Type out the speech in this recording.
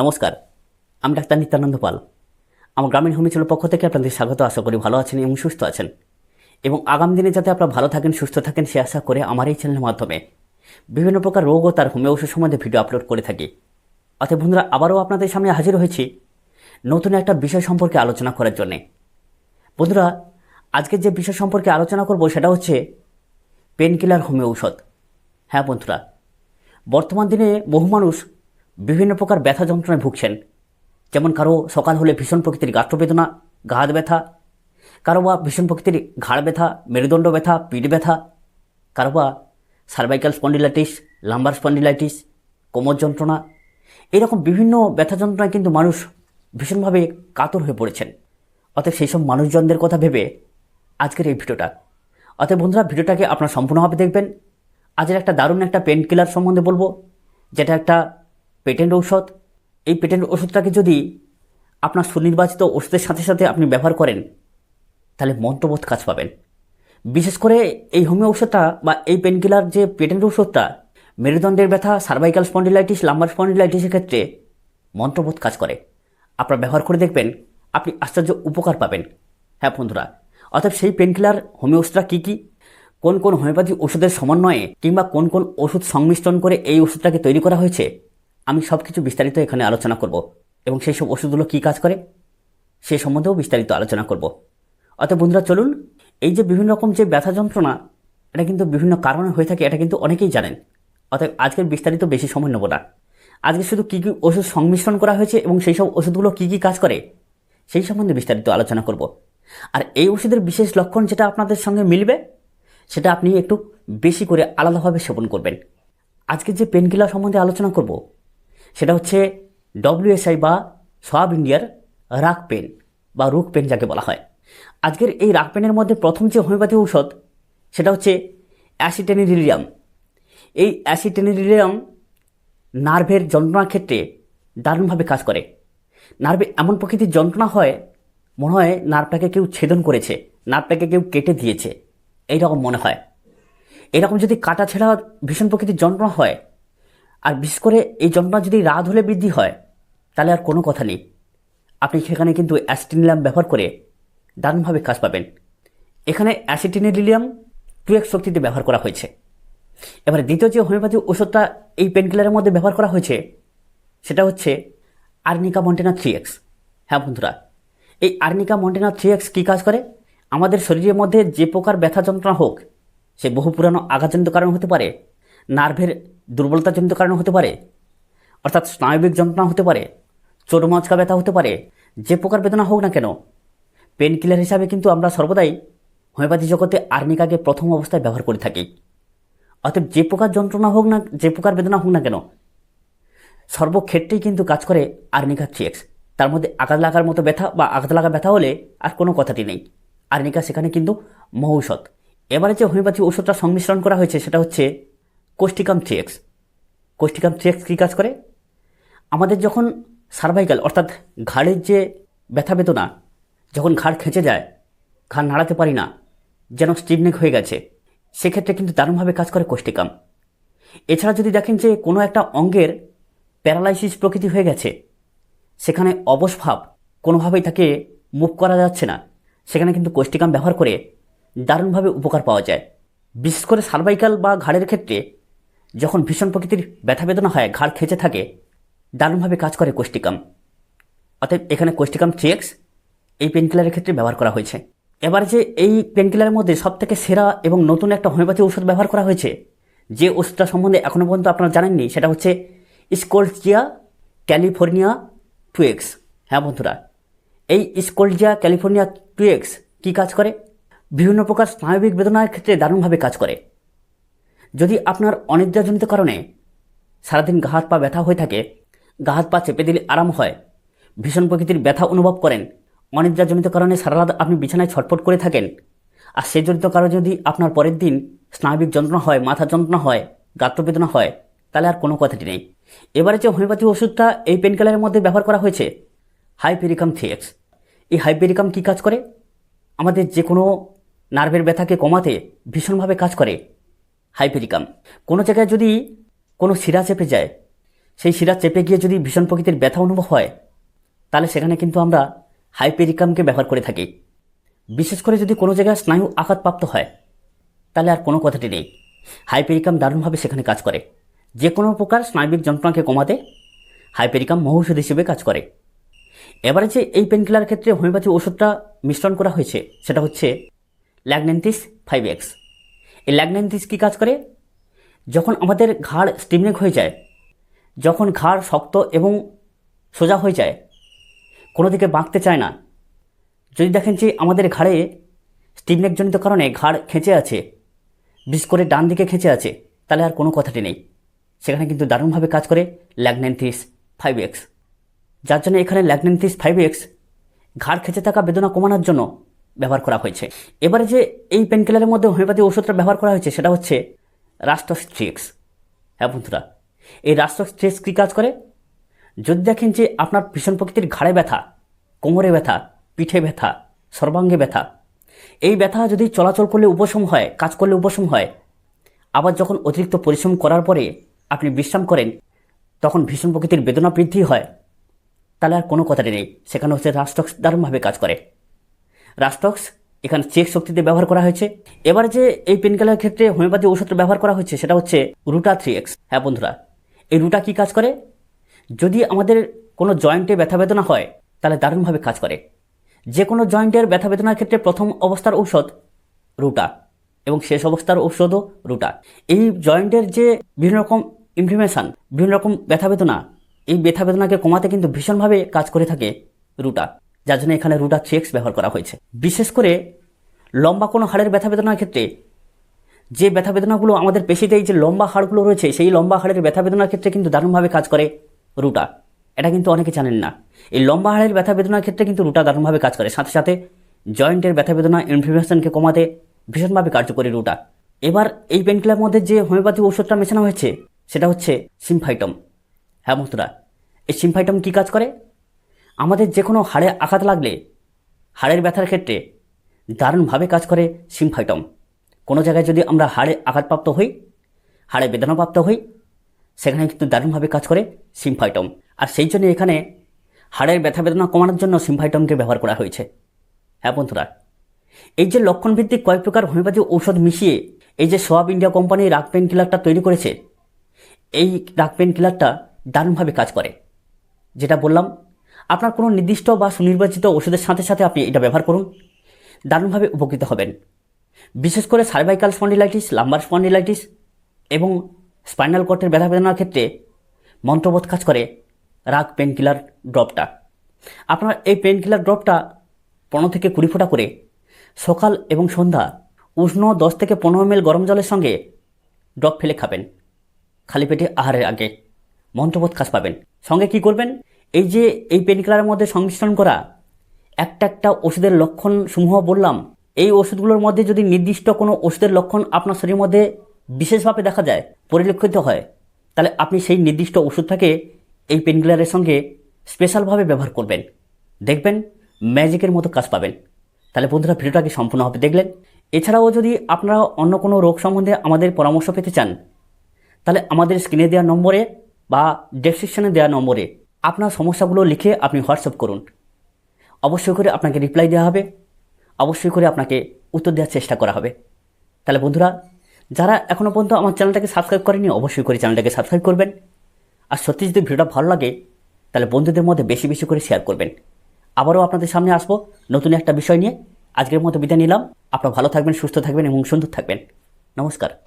নমস্কার, আমি ডাক্তার নিত্যানন্দ পাল। আমার গ্রামীণ হোমিচলের পক্ষ থেকে আপনাদের স্বাগত, আশা করি ভালো আছেন এবং সুস্থ আছেন। এবং আগামী দিনে যাতে আপনারা ভালো থাকেন, সুস্থ থাকেন, সে আশা করে আমার এই চ্যানেলের মাধ্যমে বিভিন্ন প্রকার রোগ ও তার হোমিও ওষুধ সম্বন্ধে ভিডিও আপলোড করে থাকি। অতএব বন্ধুরা, আবারও আপনাদের সামনে হাজির হয়েছি নতুন একটা বিষয় সম্পর্কে আলোচনা করার জন্যে। বন্ধুরা আজকের যে বিষয় সম্পর্কে আলোচনা করব সেটা হচ্ছে পেন কিলার হোমিও ঔষধ। হ্যাঁ বন্ধুরা, বর্তমান দিনে বহু মানুষ বিভিন্ন প্রকার ব্যথা যন্ত্রণায় ভুগছেন। যেমন কারও সকাল হলে ভীষণ প্রকৃতির গাত্রবেদনা ঘাত ব্যথা, কারও বা ভীষণ প্রকৃতির ঘাড় ব্যথা, মেরুদণ্ড ব্যথা, পিঠ ব্যথা, কারও বা সার্ভাইকাল স্পন্ডিলাইটিস লাম্বার স্পন্ডিলাইটিস কোমর যন্ত্রণা। এরকম বিভিন্ন ব্যথা যন্ত্রণায় কিন্তু মানুষ ভীষণভাবে কাতর হয়ে পড়েছেন। অতএব সেই সব মানুষজনদের কথা ভেবে আজকের এই ভিডিওটা। অতএব বন্ধুরা, ভিডিওটাকে আপনারা সম্পূর্ণভাবে দেখবেন। আজের একটা দারুণ একটা পেন কিলার সম্বন্ধে বলব, যেটা একটা পেটেন্ট ঔষধ। এই পেটেন্ট ওষুধটাকে যদি আপনার সুনির্বাচিত ওষুধের সাথে সাথে আপনি ব্যবহার করেন, তাহলে মন্ত্রবোধ কাজ পাবেন। বিশেষ করে এই হোমিও ওষুধটা বা এই পেনকিলার যে পেটেন্ট ওষুধটা মেরুদণ্ডের ব্যথা, সার্ভাইকাল স্পন্ডিলাইটিস, লাম্বার স্পন্ডিলাইটিসের ক্ষেত্রে মন্ত্রবোধ কাজ করে। আপনারা ব্যবহার করে দেখবেন, আপনি আশ্চর্য উপকার পাবেন। হ্যাঁ বন্ধুরা অর্থাৎ সেই পেনকিলার হোমিও ওষুধটা কী কী? কোন কোন হোমিওপ্যাথি ওষুধের সমন্বয়ে কিংবা কোন কোন ওষুধ সংমিশ্রণ করে এই ওষুধটাকে তৈরি করা হয়েছে? আমি সব কিছু বিস্তারিত এখানে আলোচনা করব এবং সেই সব ওষুধগুলো কী কাজ করে সে সম্বন্ধেও বিস্তারিত আলোচনা করব। অতএব বন্ধুরা, চলুন, এই যে বিভিন্ন রকম যে ব্যথা যন্ত্রণা, এটা কিন্তু বিভিন্ন কারণে হয়ে থাকে, এটা কিন্তু অনেকেই জানেন। অতএব আজকের বিস্তারিত বেশি সময় নেব না। আজকে শুধু কী কী ওষুধ সংমিশ্রণ করা হয়েছে এবং সেই সব ওষুধগুলো কী কী কাজ করে, সেই সম্বন্ধে বিস্তারিত আলোচনা করব। আর এই ওষুধের বিশেষ লক্ষণ যেটা আপনাদের সঙ্গে মিলবে, সেটা আপনি একটু বেশি করে আলাদাভাবে সেবন করবেন। আজকে যে পেনকিলার সম্বন্ধে আলোচনা করব সেটা হচ্ছে ডব্লিউএসআই বা সব ইন্ডিয়ার রাক পেন বা রুক পেন যাকে বলা হয়। আজকের এই রাক পেনের মধ্যে প্রথম যে হোমিওপ্যাথি ঔষধ, সেটা হহচ্ছে অ্যাসিটেনিরিলিয়াম এই অ্যাসিটেনিরিলিয়াম নার্ভের যন্ত্রণার ক্ষেত্রে দারুণভাবে কাজ করে। নার্ভে এমন প্রকৃতির যন্ত্রণা হয়, মনে হয় নার্ভটাকে কেউ ছেদন করেছে, নার্ভটাকে কেউ কেটে দিয়েছে, এইরকম মনে হয়। এরকম যদি কাটা ছেঁড়া ভীষণ প্রকৃতির যন্ত্রণা হয় আর বিশেষ করে এই যন্ত্রণা যদি রাত হলে বৃদ্ধি হয়, তাহলে আর কোনো কথা নেই। আপনি সেখানে কিন্তু অ্যাসিটিনিলিয়াম ব্যবহার করে দারুণভাবে কাজ পাবেন। এখানে অ্যাসিটিনিলিয়াম টু এক্স শক্তিতে ব্যবহার করা হয়েছে। এবারে দ্বিতীয় যে হোমিওপ্যাথি ওষুধটা এই পেনকিলারের মধ্যে ব্যবহার করা হয়েছে, সেটা হচ্ছে আর্নিকা মন্টেনা থ্রি এক্স। হ্যাঁ বন্ধুরা, এই আর্নিকা মন্টেনা থ্রি এক্স কী কাজ করে? আমাদের শরীরের মধ্যে যে প্রকার ব্যথা যন্ত্রণা হোক, সে বহু পুরানো আঘাতজনিত কারণ হতে পারে। নার্ভের দুর্বলতাজনিত কারণ হতে পারে, অর্থাৎ স্নায়বিক যন্ত্রণা হতে পারে চোট মচকা ব্যথা হতে পারে, যে প্রকার বেদনা হোক না কেন পেন কিলার হিসাবে কিন্তু আমরা সর্বদাই হোমিওপ্যাথি জগতে আর্নিকাকে প্রথম অবস্থায় ব্যবহার করে থাকি। অতএব যে প্রকার যন্ত্রণা হোক না, যে প্রকার বেদনা হোক না কেন, সর্বক্ষেত্রেই কিন্তু কাজ করে আর্নিকা থ্রি তার মধ্যে আঘাত লাগার মতো ব্যথা বা আঘাত লাগা ব্যথা হলে আর কোনো কথাটি নেই। আর্নিকা সেখানে কিন্তু মহৌষধ। এবারে যে হোমিওপ্যাথি ওষুধটা সংমিশ্রণ করা হয়েছে, সেটা হচ্ছে causticum three X causticum three কী কাজ করে? আমাদের যখন সার্ভাইকাল অর্থাৎ ঘাড়ের যে ব্যথা বেদনা, যখন ঘাড় খেঁচে যায়, ঘাড় নাড়াতে পারি না, যেন স্টিভনেক হয়ে গেছে, সেক্ষেত্রে কিন্তু দারুণভাবে কাজ করে কোষ্টিকাম এছাড়া যদি দেখেন যে কোনো একটা অঙ্গের প্যারালাইসিস প্রকৃতি হয়ে গেছে, সেখানে অবসভাব কোনোভাবেই তাকে মুভ করা যাচ্ছে না, সেখানে কিন্তু কোষ্টিকাম ব্যবহার করে দারুণভাবে উপকার পাওয়া যায়। বিশেষ করে সার্ভাইকাল বা ঘাড়ের ক্ষেত্রে যখন ভীষণ প্রকৃতির ব্যথা বেদনা হয়, ঘাড় খেঁচে থাকে, দারুণভাবে কাজ করে কোষ্টিকাম অতএব এখানে কোষ্টিকাম থ্রি এক্স এই পেনকিলারের ক্ষেত্রে ব্যবহার করা হয়েছে। এবার যে এই পেনকিলারের মধ্যে সবথেকে সেরা এবং নতুন একটা হোমিওপ্যাথি ওষুধ ব্যবহার করা হয়েছে, যে ওষুধটা সম্বন্ধে এখনও পর্যন্ত আপনারা জানেননি, সেটা হচ্ছে স্কোলজিয়া ক্যালিফোর্নিয়া টু এক্স হ্যাঁ বন্ধুরা, এই স্কোলজিয়া ক্যালিফোর্নিয়া টু এক্স কী কাজ করে? বিভিন্ন প্রকার স্নায়বিক বেদনার ক্ষেত্রে দারুণভাবে কাজ করে। যদি আপনার অনিদ্রাজনিত কারণে সারাদিন গা হাত পা ব্যথা হয়ে থাকে, গা হাত পা চেপে দিলে আরাম হয়। ভীষণ প্রকৃতির ব্যথা অনুভব করেন। অনিদ্রাজনিত কারণে সারা রাত আপনি বিছানায় ছটফট করে থাকেন। আর সে জনিত কারণে যদি আপনার পরের দিন স্নায়বিক যন্ত্রণা হয়, মাথা যন্ত্রণা হয়, গাত্রবেদনা হয়, তাহলে আর কোনো কথাটি নেই। এবারে যে হোমিওপ্যাথি ওষুধটা এই পেনকিলারের মধ্যে ব্যবহার করা হয়েছে হাইপেরিকাম থিয়েক্স এই হাইপেরিকাম কী কাজ করে? আমাদের যে কোনো নার্ভের ব্যথাকে কমাতে ভীষণভাবে কাজ করে। হাইপেরিকাম কোনো জায়গায় যদি কোনো শিরা চেপে যায়, সেই শিরা চেপে গিয়ে যদি ভীষণ প্রকৃতির ব্যথা অনুভব হয়, তাহলে সেখানে কিন্তু আমরা হাইপেরিকামকে ব্যবহার করে থাকি। বিশেষ করে যদি কোনো জায়গায় স্নায়ু আঘাতপ্রাপ্ত হয়, তাহলে আর কোনো কথাটি নেই। হাইপেরিকাম দারুণভাবে সেখানে কাজ করে। যে কোনো প্রকার স্নায়বিক যন্ত্রণাকে কমাতে হাইপেরিকাম মহৌষধ হিসেবে কাজ করে। এবারে যে এই পেনকিলার ক্ষেত্রে হোমিওপ্যাথি ওষুধটা মিশ্রণ করা হয়েছে, সেটা হচ্ছে ল্যাগনেন্থিস ফাইভ এক্স। এই ল্যাগনেন্থিস কী কাজ করে? যখন আমাদের ঘাড় স্টিমনেক হয়ে যায়, যখন ঘাড় শক্ত এবং সোজা হয়ে যায়, কোনো দিকে বাঁকতে চায় না। যদি দেখেন যে আমাদের ঘাড়ে স্টিমনেকজনিত কারণে ঘাড় খেঁচে আছে, বিশেষ করে ডান দিকে খেঁচে আছে, তাহলে আর কোনো কথাটি নেই। সেখানে কিন্তু দারুণভাবে কাজ করে ল্যাগনেন্থিস ফাইভ এক্স। যার জন্য এখানে ল্যাগনেন্থিস ফাইভ এক্স, ঘাড় খেঁচে থাকা বেদনা কমানোর জন্য ব্যবহার করা হয়েছে। এবারে যে এই পেনকিলারের মধ্যে হোমিওপ্যাথি ওষুধটা ব্যবহার করা হয়েছে, সেটা হচ্ছে রাস্টোস্ট্রিক্স হ্যাঁ বন্ধুরা, এই রাস্টোস্ট্রিক্স কী কাজ করে? যদি দেখেন যে আপনার ভীষণ প্রকৃতির ঘাড়ে ব্যথা, কোমরে ব্যথা, পিঠে ব্যথা, সর্বাঙ্গে ব্যথা, এই ব্যথা যদি চলাচল করলে উপশম হয়, কাজ করলে উপশম হয়, আবার যখন অতিরিক্ত পরিশ্রম করার পরে আপনি বিশ্রাম করেন, তখন ভীষণ প্রকৃতির বেদনা বৃদ্ধি হয়। তাহলে আর কোনো কথাটি নেই, সেখানে হচ্ছে রাস্টক্স দারুণভাবে কাজ করে। রাস্টক্স এখানে চেক শক্তিতে ব্যবহার করা হয়েছে। এবার যে এই পেনকিলার ক্ষেত্রে হোমিওপ্যাথি ওষুধটা ব্যবহার করা হচ্ছে সেটা হচ্ছে রুটা থ্রি এক্স। হ্যাঁ বন্ধুরা, এই রুটা কি কাজ করে? যদি আমাদের কোনো জয়েন্টে ব্যথা বেদনা হয়, তাহলে দারুণভাবে কাজ করে। যে কোনো জয়েন্টের ব্যথা বেদনার ক্ষেত্রে প্রথম অবস্থার ঔষধ রুটা এবং শেষ অবস্থার ঔষধও রুটা। এই জয়েন্টের যে বিভিন্ন রকম ইনফ্লামেশন বিভিন্ন রকম ব্যথা বেদনা, এই ব্যথা বেদনাকে কমাতে কিন্তু ভীষণভাবে কাজ করে থাকে রুটা। যার জন্য এখানে রুটা চেক্স ব্যবহার করা হয়েছে। বিশেষ করে লম্বা কোনো হাড়ের ব্যথা বেদনার ক্ষেত্রে, যে ব্যথা বেদনাগুলো আমাদের পেশিতে এই যে লম্বা হাড়গুলো রয়েছে, সেই লম্বা হাড়ের ব্যথা বেদনার ক্ষেত্রে কিন্তু দারুণভাবে কাজ করে রুটা। এটা কিন্তু অনেকে জানেন না। এই লম্বা হাড়ের ব্যথা বেদনার ক্ষেত্রে কিন্তু রুটা দারুণভাবে কাজ করে। সাথে সাথে জয়েন্টের ব্যথা বেদনা ইনফ্লামেশনকে কমাতে ভীষণভাবে কার্যকরী রুটা। এবার এই পেনকিলার মধ্যে যে হোমিওপ্যাথি ওষুধটা মেশানো হয়েছে, সেটা হচ্ছে সিমফাইটম। হ্যাঁ বন্ধুরা, এই সিমফাইটম কী কাজ করে? আমাদের যে কোনো হাড়ে আঘাত লাগলে হাড়ের ব্যথার ক্ষেত্রে দারুণভাবে কাজ করে সিমফাইটম। কোনো জায়গায় যদি আমরা হাড়ে আঘাতপ্রাপ্ত হই, হাড়ে বেদনাপ্রাপ্ত হই, সেখানে কিন্তু দারুণভাবে কাজ করে সিমফাইটম। আর সেই জন্য এখানে হাড়ের ব্যথা বেদনা কমানোর জন্য সিমফাইটমকে ব্যবহার করা হয়েছে। হ্যাঁ বন্ধুরা, এই যে লক্ষণ ভিত্তিক কয়েক প্রকার হোমিওপ্যাথি ঔষধ মিশিয়ে এই যে সোয়াব ইন্ডিয়া কোম্পানি রাগ পেন কিলারটা তৈরি করেছে, এই রাগ পেন কিলারটা দারুণভাবে কাজ করে। যেটা বললাম আপনার কোনো নির্দিষ্ট বা সুনির্বাচিত ওষুধের সাথে সাথে আপনি এটা ব্যবহার করুন। দারুণভাবে উপকৃত হবেন। বিশেষ করে সার্ভাইকাল স্পন্ডিলাইটিস লাম্বার স্পন্ডিলাইটিস এবং স্পাইনাল কর্টের ব্যথা বেদনার ক্ষেত্রে মন্ত্রবোধ কাজ করে রাগ পেন কিলার ড্রপটা আপনার এই পেন কিলার ড্রপটা পনেরো থেকে কুড়ি ফোঁটা করে সকাল এবং সন্ধ্যা উষ্ণ দশ থেকে পনেরো এমএল গরম জলের সঙ্গে ড্রপ ফেলে খাবেন। খালি পেটে আহারের আগে মন্ত্রবোধ কাজ পাবেন। সঙ্গে কি করবেন? এই যে এই পেনকিলারের মধ্যে সংমিশ্রণ করা, একটা একটা ওষুধের লক্ষণ সমূহ বললাম, এই ওষুধগুলোর মধ্যে যদি নির্দিষ্ট কোনো ওষুধের লক্ষণ আপনার শরীরের মধ্যে বিশেষভাবে দেখা যায়, পরিলক্ষিত হয়, তাহলে আপনি সেই নির্দিষ্ট ওষুধটাকে এই পেনকিলারের সঙ্গে স্পেশালভাবে ব্যবহার করবেন। দেখবেন ম্যাজিকের মতো কাজ পাবেন। তাহলে বন্ধুরা ভিডিওটাকে সম্পূর্ণভাবে দেখলেন? এছাড়াও যদি আপনারা অন্য কোনো রোগ সম্বন্ধে আমাদের পরামর্শ পেতে চান, তাহলে আমাদের স্ক্রিনে দেওয়া নম্বরে বা ডেসক্রিপশনে দেওয়া নম্বরে আপনার সমস্যাগুলো লিখে আপনি হোয়াটসঅ্যাপ করুন। অবশ্যই করে আপনাকে রিপ্লাই দেওয়া হবে। অবশ্যই করে আপনাকে উত্তর দেওয়ার চেষ্টা করা হবে। তাহলে বন্ধুরা, যারা এখনও পর্যন্ত আমার চ্যানেলটাকে সাবস্ক্রাইব করেনি, অবশ্যই করে চ্যানেলটাকে সাবস্ক্রাইব করবেন। আর সত্যি যদি ভিডিওটা ভালো লাগে, তাহলে বন্ধুদের মধ্যে বেশি বেশি করে শেয়ার করবেন। আবারও আপনাদের সামনে আসব নতুন একটা বিষয় নিয়ে। আজকের মতো বিদায় নিলাম। আপনারা ভালো থাকবেন, সুস্থ থাকবেন এবং সুন্দর থাকবেন। নমস্কার।